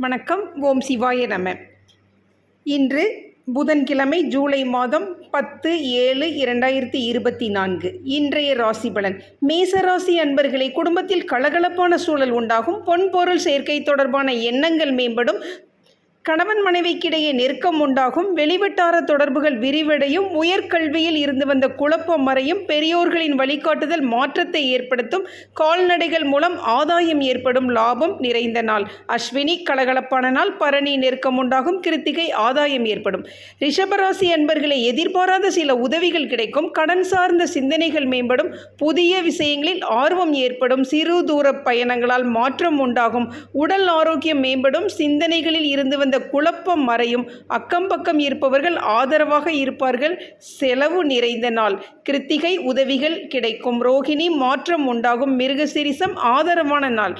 வணக்கம் ஓம் சிவாய நம. இன்று புதன்கிழமை ஜூலை மாதம் பத்து ஏழு இரண்டாயிரத்தி இருபத்தி நான்கு. இன்றைய ராசி பலன். மேசராசி அன்பர்களை குடும்பத்தில் கலகலப்பான சூழல் உண்டாகும். பொன்பொருள் சேர்க்கை தொடர்பான எண்ணங்கள் மேம்படும். கணவன் மனைவிக்கிடையே நெருக்கம் உண்டாகும். வெளிவட்டார தொடர்புகள் விரிவடையும். உயர்கல்வியில் இருந்து வந்த குழப்பம் மறையும். பெரியோர்களின் வழிகாட்டுதல் மாற்றத்தை ஏற்படுத்தும். கால்நடைகள் மூலம் ஆதாயம் ஏற்படும் லாபம் நிறைந்த நாள். அஸ்வினி கலகலப்பான நாள். பரணி நெருக்கம் உண்டாகும். கிருத்திகை ஆதாயம் ஏற்படும். ரிஷபராசி அன்பர்களை எதிர்பாராத சில உதவிகள் கிடைக்கும். கடன் சார்ந்த சிந்தனைகள் மேம்படும். புதிய விஷயங்களில் ஆர்வம் ஏற்படும். சிறு தூர பயணங்களால் மாற்றம் உண்டாகும். உடல் ஆரோக்கியம் மேம்படும். சிந்தனைகளில் இருந்து வந்த குழப்பம் மறையும். அக்கம் பக்கம் இருப்பவர்கள் ஆதரவாக இருப்பார்கள். செலவு நிறைந்த நாள். கிருத்திகை உதவிகள் கிடைக்கும். ரோகிணி மாற்றம் உண்டாகும். மிருகசிரிசம் ஆதரவான நாள்.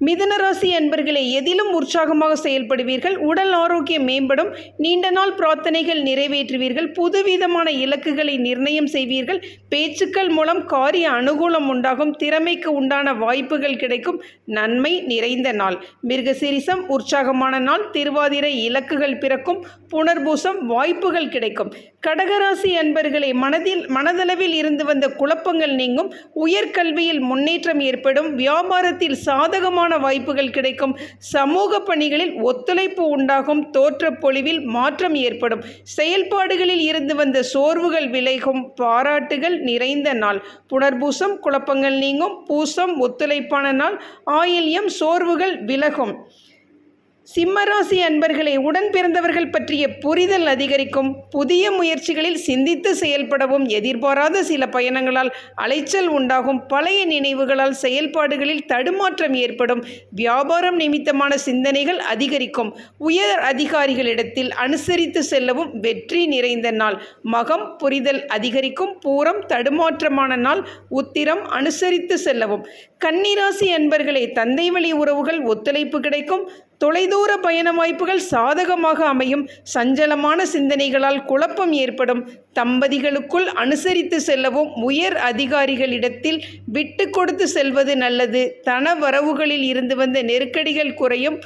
மிதன ராசி அன்பர்களே எதிலும் உற்சாகமாக செயல்படுவீர்கள் உடல் ஆரோக்கியம் மேம்படும் நீண்ட நாள் பிரார்த்தனைகள் நிறைவேற்றுவீர்கள் புதுவிதமான இலக்குகளை நிர்ணயம் செய்வீர்கள் பேச்சுக்கள் மூலம் காரிய அனுகூலம் உண்டாகும் திறமைக்கு உண்டான வாய்ப்புகள் கிடைக்கும் நன்மை நிறைந்த நாள். மிருகசிரிசம் உற்சாகமான நாள் திருவாதிரை இலக்குகள் பிறக்கும் புனர்பூசம் வாய்ப்புகள் கிடைக்கும். கடகராசி அன்பர்களே மனதில் மனதளவில் இருந்து வந்த குழப்பங்கள் நீங்கும் உயர்கல்வியில் முன்னேற்றம் ஏற்படும் வியாபாரத்தில் சாதகமான வாய்ப்புகள் கிடைக்கும். சமூக பணிகளில் ஒத்துழைப்பு உண்டாகும். தோற்றப்பொழிவில் மாற்றம் ஏற்படும். செயல்பாடுகளில் இருந்து வந்த சோர்வுகள் விலகும். பாராட்டுகள் நிறைந்த நாள். புனர்பூசம் குழப்பங்கள் நீங்கும். பூசம் ஒத்துழைப்பான நாள். ஆயில்யம் சோர்வுகள் விலகும். சிம்மராசி அன்பர்களே உடன் பிறந்தவர்கள் பற்றிய புரிதல் அதிகரிக்கும். புதிய முயற்சிகளில் சிந்தித்து செயல்படவும் எதிர்பாராத சில பயணங்களால் அலைச்சல் உண்டாகும். பழைய நினைவுகளால் செயல்பாடுகளில் தடுமாற்றம் ஏற்படும். வியாபாரம் நிமித்தமான சிந்தனைகள் அதிகரிக்கும். உயர் அதிகாரிகளிடத்தில் அனுசரித்து செல்லவும் வெற்றி நிறைந்த நாள். மகம் புரிதல் அதிகரிக்கும். பூரம் தடுமாற்றமான நாள். உத்திரம் அனுசரித்து செல்லவும். கன்னிராசி அன்பர்களே தந்தை வழி உறவுகள் ஒத்துழைப்பு கிடைக்கும். தொலைதூர பயண வாய்ப்புகள் சாதகமாக அமையும். சஞ்சலமான சிந்தனைகளால் குழப்பம் ஏற்படும். தம்பதிகளுக்குள் அனுசரித்து செல்லவும் உயர் அதிகாரிகளிடத்தில் விட்டு கொடுத்து செல்வது நல்லது. தன வரவுகளில் இருந்து வந்த நெருக்கடிகள் குறையும்.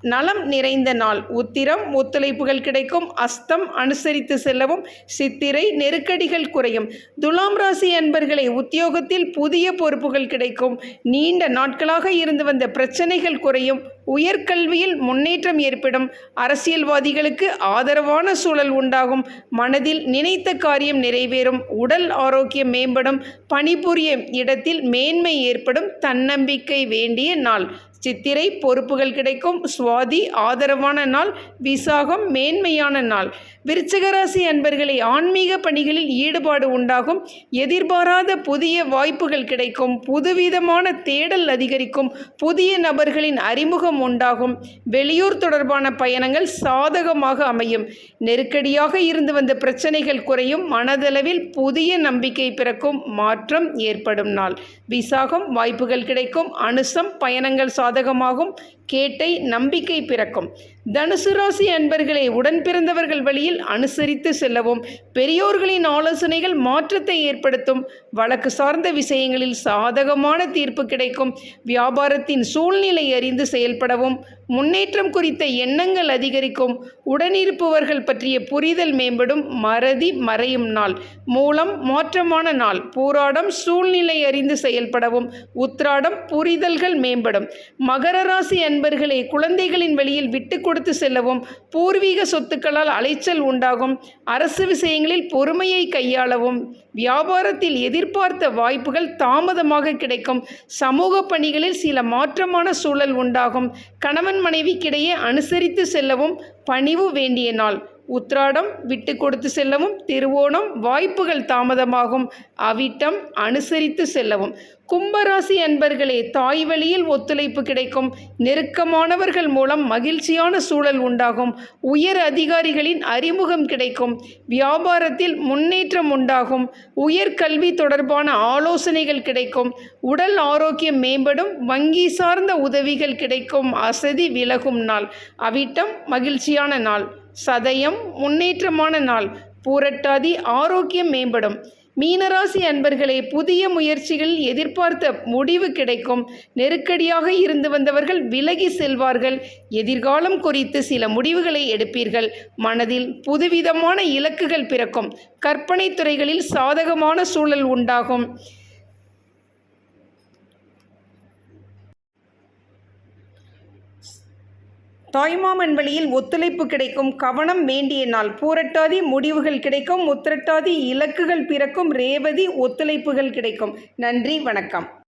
நலம் நிறைந்த நாள். உத்திரம் ஒத்துழைப்புகள் கிடைக்கும். அஸ்தம் அனுசரித்து செல்லவும் சித்திரை நெருக்கடிகள் குறையும். துலாம் ராசி அன்பர்களை உத்தியோகத்தில் புதிய பொறுப்புகள் கிடைக்கும். நீண்ட நாட்களாக இருந்து வந்த பிரச்சனைகள் குறையும். உயர்கல்வியில் முன்னேற்றம் ஏற்படும். அரசியல்வாதிகளுக்கு ஆதரவான சூழல் உண்டாகும். மனதில் நினைத்த காரியம் நிறைவேறும். உடல் ஆரோக்கியம் மேம்படும். பணிபுரியும் இடத்தில் மேன்மை ஏற்படும். தன்னம்பிக்கை வேண்டிய நாள். சித்திரை பொறுப்புகள் கிடைக்கும். சுவாதி ஆதரவான நாள். விசாகம் மேன்மையான நாள். விருச்சகராசி அன்பர்களை ஆன்மீக பணிகளில் ஈடுபாடு உண்டாகும். எதிர்பாராத புதிய வாய்ப்புகள் கிடைக்கும். புதுவிதமான தேடல் அதிகரிக்கும். புதிய நபர்களின் அறிமுகம் உண்டாகும். வெளியூர் தொடர்பான பயணங்கள் சாதகமாக அமையும். நெருக்கடியாக இருந்து வந்த பிரச்சனைகள் குறையும். மனதளவில் புதிய நம்பிக்கை பிறக்கும். மாற்றம் ஏற்படும் நாள். விசாகம் வாய்ப்புகள் கிடைக்கும். அனுசம் பயணங்கள் சாதகமாகும் கேட்டை நம்பிக்கை பிறக்கும். தனுசு ராசி அன்பர்களை உடன் பிறந்தவர்கள் வழியில் அனுசரித்து செல்லவும் பெரியோர்களின் ஆலோசனைகள் மாற்றத்தை ஏற்படுத்தும் வழக்கு சார்ந்த விஷயங்களில் சாதகமான தீர்ப்பு கிடைக்கும் வியாபாரத்தின் சூழ்நிலை அறிந்து செயல்படவும் முன்னேற்றம் குறித்த எண்ணங்கள் அதிகரிக்கும் உடனிருப்பவர்கள் பற்றிய புரிதல் மேம்படும் மறதி மறையும் நாள் மூலம் மாற்றமான நாள் பூராடம் சூழ்நிலை அறிந்து செயல்படவும் உத்ராடம் புரிதல்கள் மேம்படும். மகர ராசி அன்பர்களே குழந்தைகளின் வழியில் விட்டு கொடுத்து செல்லவும். பூர்வீக சொத்துக்களால் அலைச்சல் உண்டாகும். அரசு விஷயங்களில் பொறுமையை கையாளவும். வியாபாரத்தில் எதிர்பார்த்த வாய்ப்புகள் தாமதமாக கிடைக்கும். சமூக பணிகளில் சில மாற்றமான சூழல் உண்டாகும். கணவன் மனைவிக்கிடையே அனுசரித்து செல்லவும் பணிவு வேண்டிய நாள். உத்ராடம் விட்டு கொடுத்து செல்லவும் திருவோணம் வாய்ப்புகள் தாமதமாகும். அவிட்டம் அனுசரித்து செல்லவும். கும்பராசி அன்பர்களே தாய் வழியில் ஒத்துழைப்பு கிடைக்கும். நெருக்கமானவர்கள் மூலம் மகிழ்ச்சியான சூழல் உண்டாகும். உயர் அதிகாரிகளின் அறிமுகம் கிடைக்கும். வியாபாரத்தில் முன்னேற்றம் உண்டாகும். உயர்கல்வி தொடர்பான ஆலோசனைகள் கிடைக்கும். உடல் ஆரோக்கியம் மேம்படும். வங்கி சார்ந்த உதவிகள் கிடைக்கும். அசதி விலகும் நாள். அவிட்டம் மகிழ்ச்சியான நாள். சதயம் முன்னேற்றமான நாள். பூரட்டாதி ஆரோக்கியம் மேம்படும். மீனராசி அன்பர்களே புதிய முயற்சிகள் எதிர்பார்த்த முடிவு கிடைக்கும். நெருக்கடியாக இருந்து வந்தவர்கள் விலகி செல்வார்கள். எதிர்காலம் குறித்து சில முடிவுகளை எடுப்பீர்கள். மனதில் புதுவிதமான இலக்குகள் பிறக்கும். கற்பனை துறைகளில் சாதகமான சூழல் உண்டாகும். தாய்மாமன் வழியில் ஒத்துழைப்பு கிடைக்கும் கவனம் வேண்டிய நாள். பூரட்டாதி முடிவுகள் கிடைக்கும் உத்திரட்டாதி இலக்குகள் பிறக்கும் ரேவதி ஒத்துழைப்புகள் கிடைக்கும். நன்றி வணக்கம்.